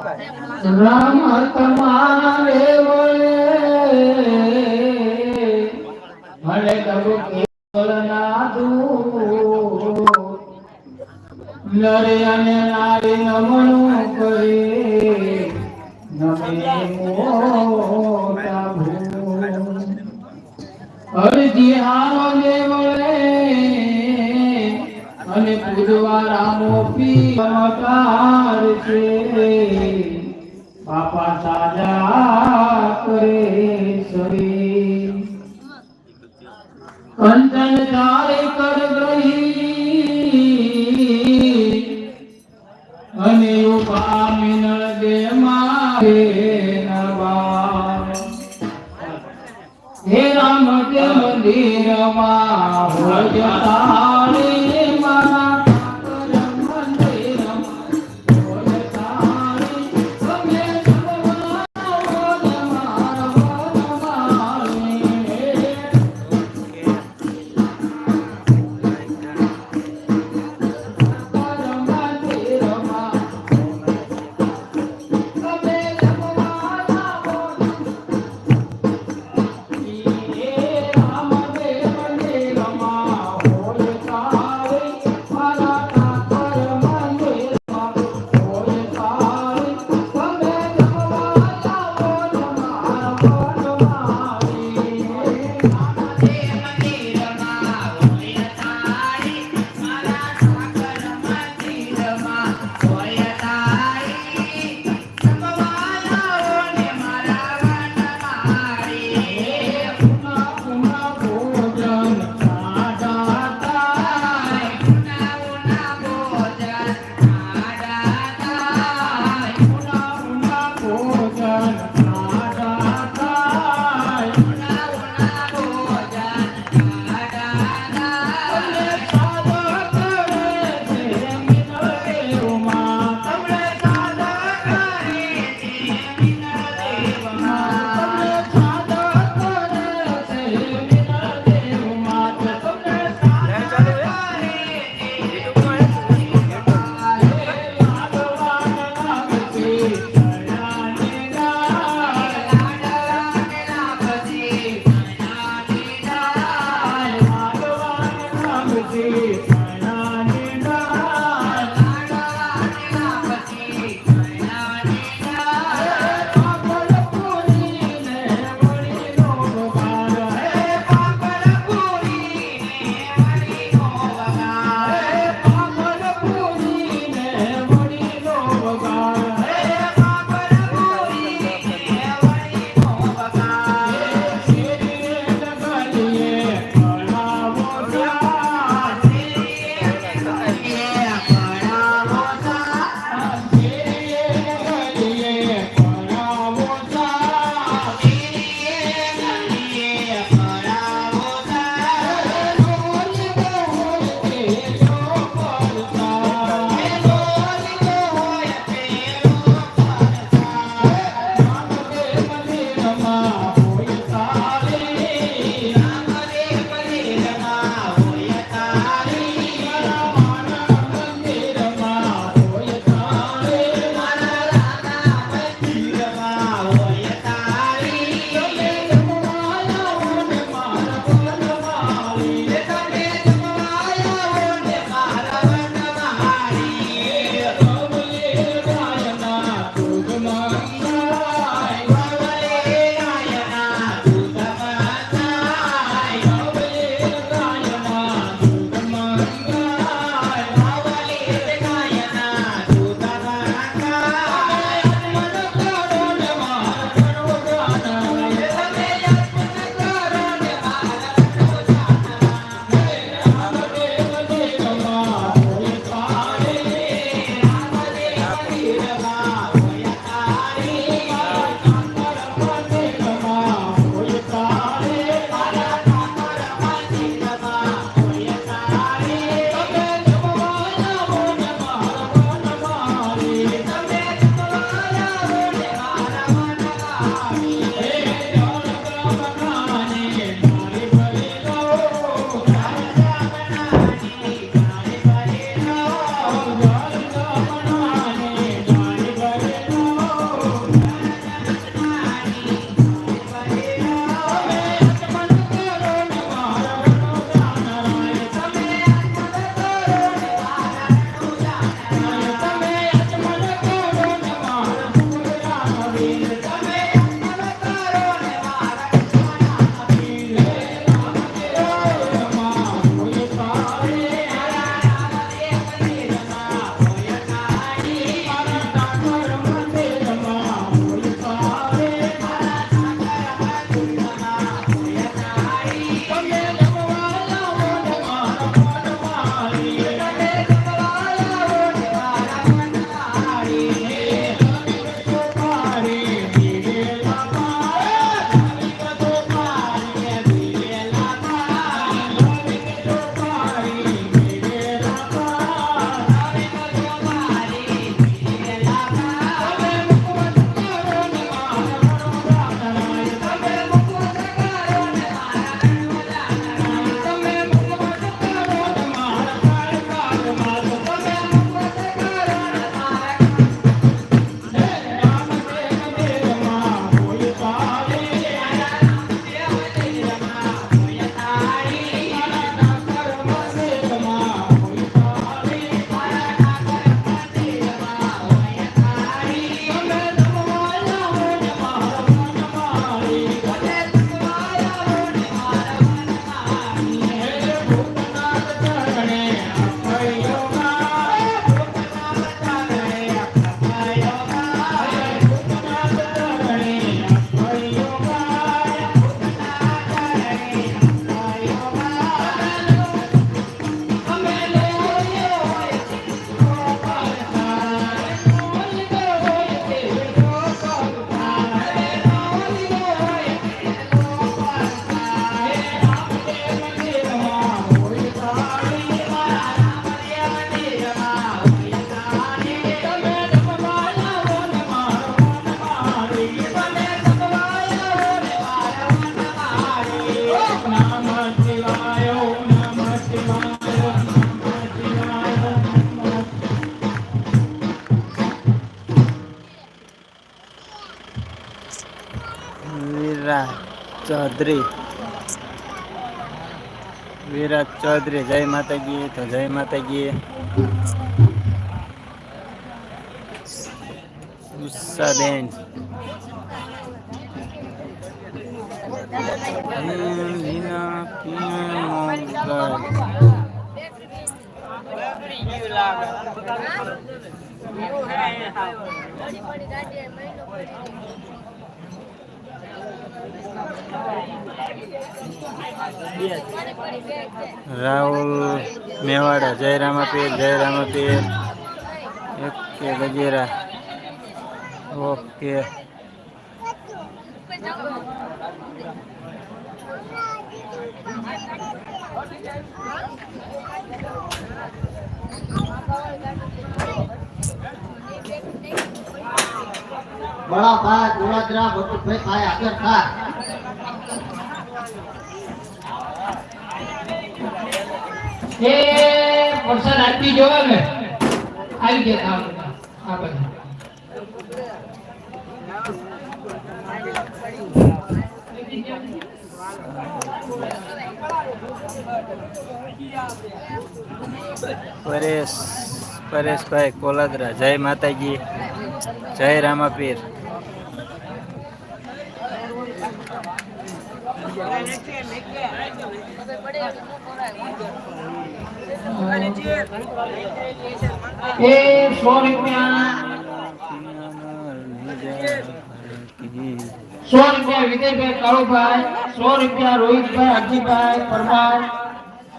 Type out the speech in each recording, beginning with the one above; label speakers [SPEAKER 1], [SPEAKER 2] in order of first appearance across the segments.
[SPEAKER 1] રામ તમારે વળે ભલે મંદિરમાં હોય તારે મારા ઠાકર
[SPEAKER 2] ચૌધરી. વિરાટ ચૌધરી જય માતાજી તો જય માતાજી. ઉષાબેન. પિયા રાહુલ મેવાડા, જય રામાપીર જય રામાપીર. ઓકે, ગજેરા. ઓકે.
[SPEAKER 3] બડા ભાઈ ગોળાદરા બટુભાઈ ભાઈ આગળ થાય
[SPEAKER 1] એ વરસાદ આપી જોવે ને આવી ગયા આ બધા.
[SPEAKER 2] પરેશ, પરેશભાઈ કોલાદરા, જય માતાજી, જય રામાપીર.
[SPEAKER 1] એ સો રૂપિયા સો રૂપિયા વિજયભાઈ કાળુભાઈ સો રૂપિયા રોહિતભાઈ અજીભાઈ પરમાર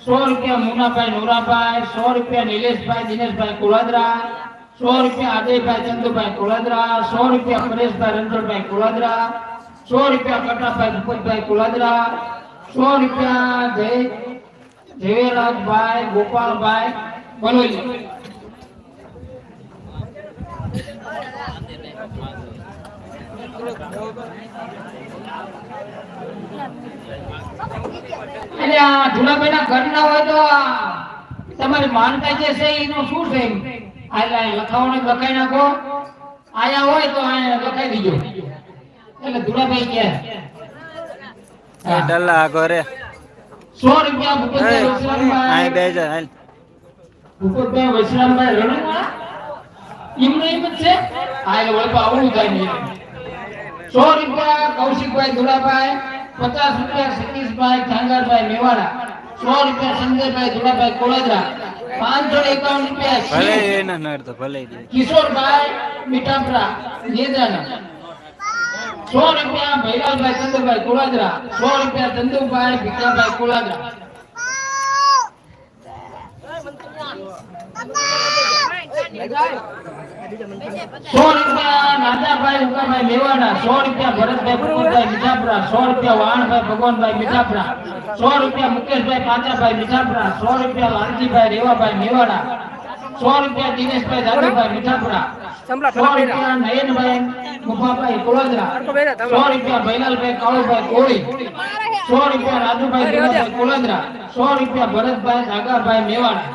[SPEAKER 1] સો રૂપિયા મુનાભાઈ નોરાભાઈ સો રૂપિયા નિલેશભાઈ દિનેશભાઈ કુલાદરા સો રૂપિયા અજયભાઈ ચંદુભાઈ કુલાદરા સો રૂપિયા પરેશભાઈ રંજનભાઈ કુલાદરા સો રૂપિયા કટાભાઈ ભૂપતભાઈ કુલાદરા. સો રૂપિયા જય ઝવેરાજભાઈ ગોપાલભાઈ બલોલી એટલે આ ધુલાભાઈના ઘરના હોય તો તમારી માનતા જે છે એનું શું છે એટલે લખાઈ નાખો. આયા હોય તો અહીંયા લખાઈ દીજો. એટલે ધુલાભાઈ કે
[SPEAKER 2] ડલ્લા આગો રે.
[SPEAKER 1] રૂપિયા ભૂપતભાઈ
[SPEAKER 2] અહીં
[SPEAKER 1] વૈશ્રામભાઈ.
[SPEAKER 2] બે જા હાલ.
[SPEAKER 1] ભૂપતભાઈ વૈશ્રામભાઈ રણવાળા એમનું એમ જ છે? આ એટલે વળપા આવડું થાય ને સો રૂપિયા કૌશિકભાઈ દુલાભાઈ પચાસ રૂપિયા સતીશભાઈ ઠાંગરભાઈ મેવાડા સો રૂપિયા સંજયભાઈ દુલાભાઈ કોળદરા પાંચસો એકાવન રૂપિયા
[SPEAKER 2] ભલે નડતો
[SPEAKER 1] કિશોરભાઈ મીઠાપરા સો રૂપિયા ભૈલાલભાઈ ચંદુભાઈ કોળદરા, સો રૂપિયા ચંદુભાઈ ભીખાભાઈ કોળદરા. સો રૂપિયા ભરતભાઈ ભગવાનભાઈ સો રૂપિયા વાણભાઈ ભગવાનભાઈ મીઠાપરા, સો રૂપિયા મુકેશભાઈ પાંચાભાઈ મીઠાપરા, સો રૂપિયા લાલજીભાઈ રેવાભાઈ મેવાડા, સો રૂપિયા દિનેશભાઈ દાદુભાઈ મીઠાપરા સો રૂપિયા નયનભાઈ મુફાભાઈ કોલદરા સો રૂપિયા ભૈલાલભાઈ કાળુભાઈ કોળી. સો રૂપિયા રાજુભાઈ દેવાભાઈ કોલદરા સો રૂપિયા ભરતભાઈ નાગાભાઈ મેવાડા.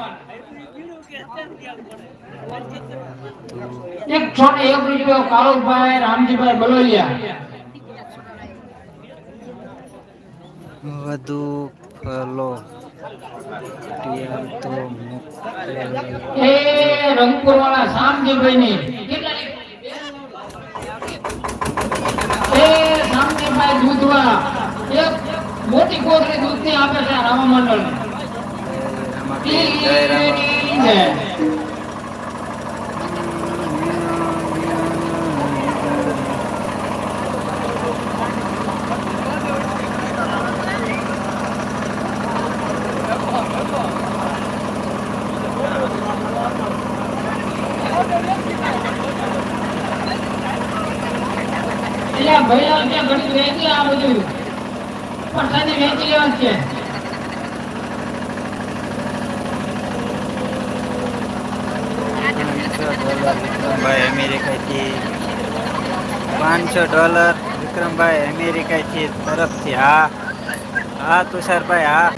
[SPEAKER 1] એકસો ને એક રૂપિયો કાળુભાઈ રામજીભાઈ બલોલિયા.
[SPEAKER 2] વધુ ફલો.
[SPEAKER 1] એ રંગપુર વાળા શામજીભાઈ ની એ શામજીભાઈ દૂધવાળા. એક મોટી કોથળી દૂધની આપે છે રામા મંડળ
[SPEAKER 2] જય રામાપીર, જય રામાપીર.
[SPEAKER 1] એટલે આ ભૈયા ત્યાં ઘડી વેચી આ બધું. પ્રસાદી વેચી લેવાનું છે.
[SPEAKER 2] પાંચસો ડોલર વિક્રમભાઈ અમેરિકાથી તરફથી. હા. હા, તુષારભાઈ, હા.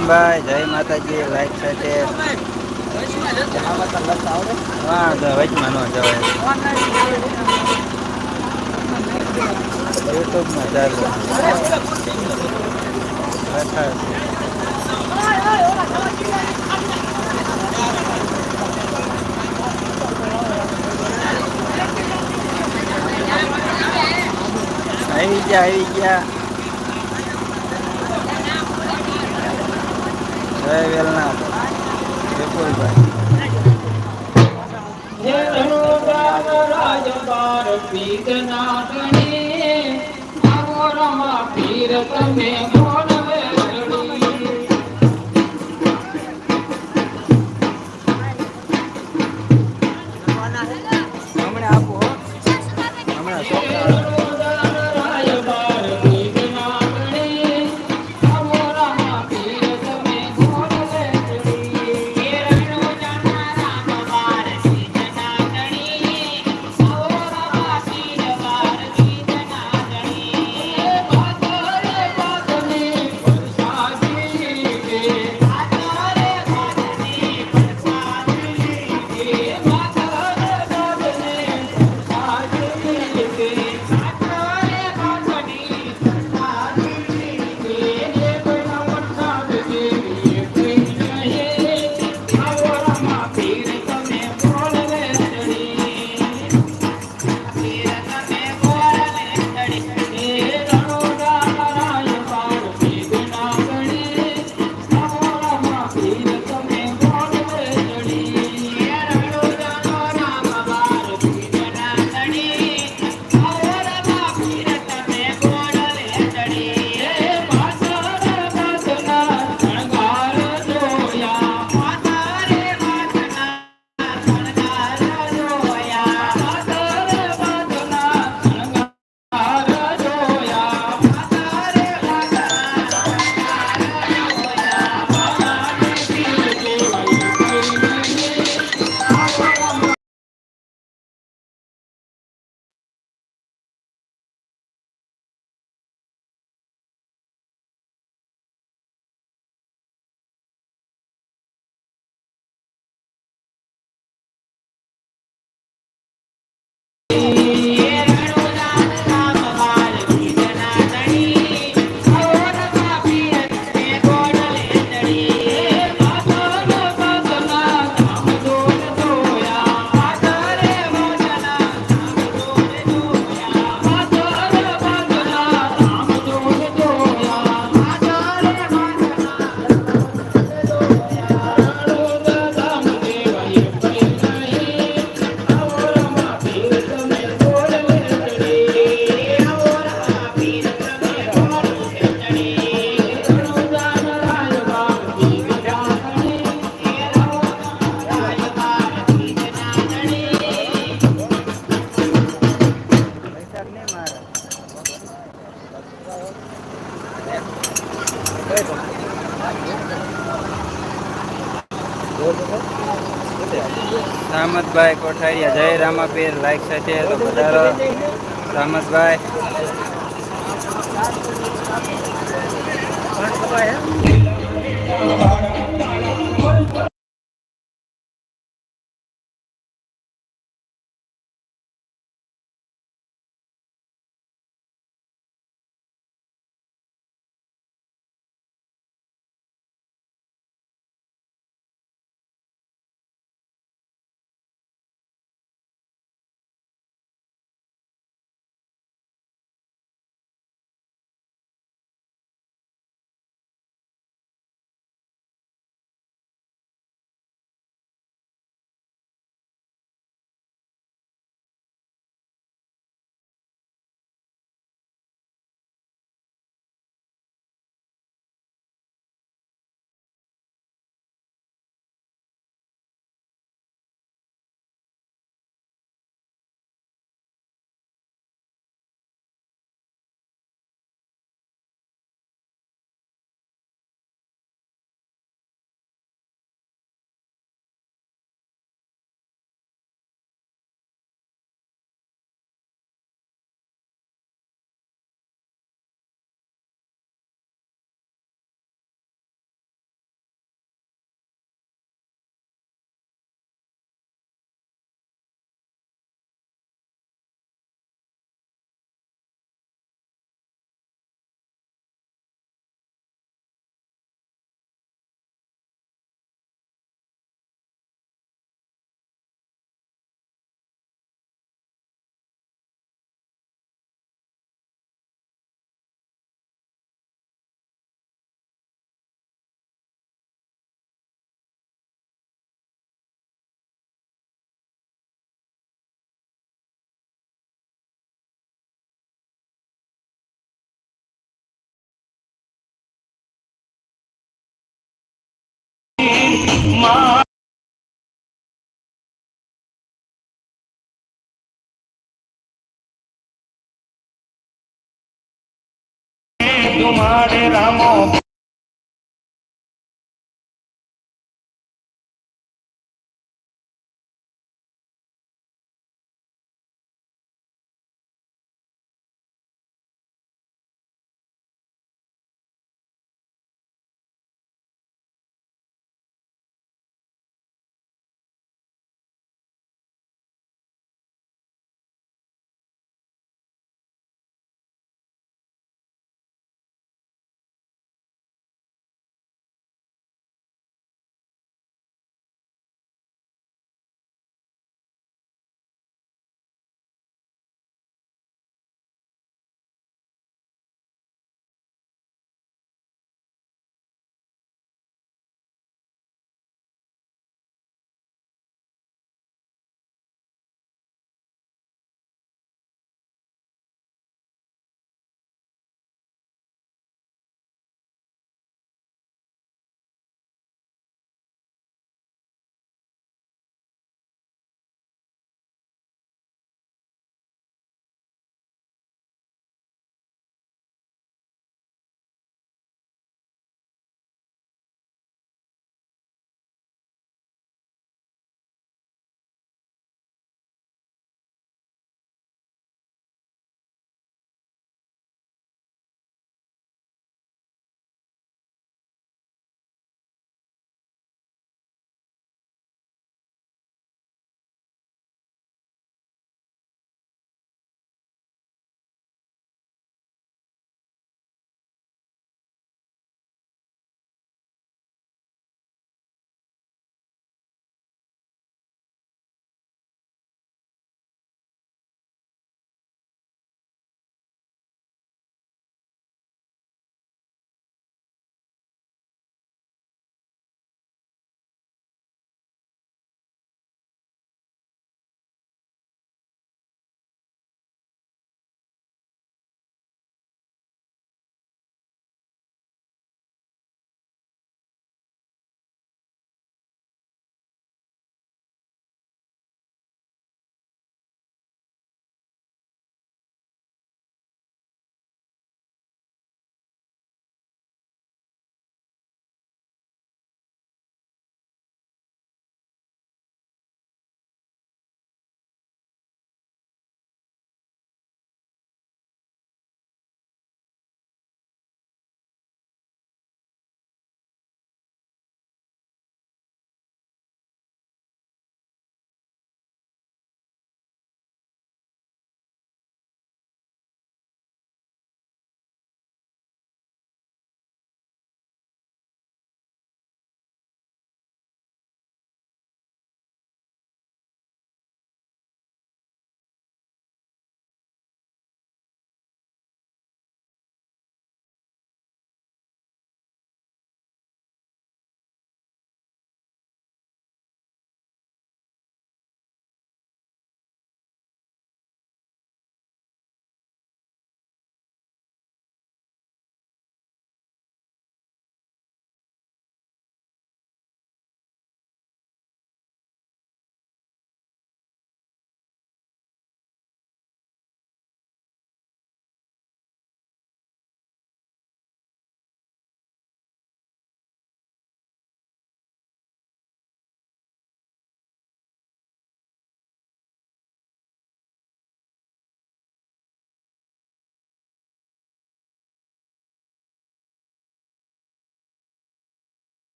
[SPEAKER 2] ભાઈ જય માતાજી લાઈક સાથે હા વચમાં ન જવાય યુટ્યુબમાં ચાલુ આવી ગયા આવી ગયા. જય વેલનાથ વિપુલભાઈ
[SPEAKER 1] તમે
[SPEAKER 2] કોમેન્ટમાં બે લાઈક સાથે તો બધા રામસભાઈ
[SPEAKER 4] જુમાડે રામો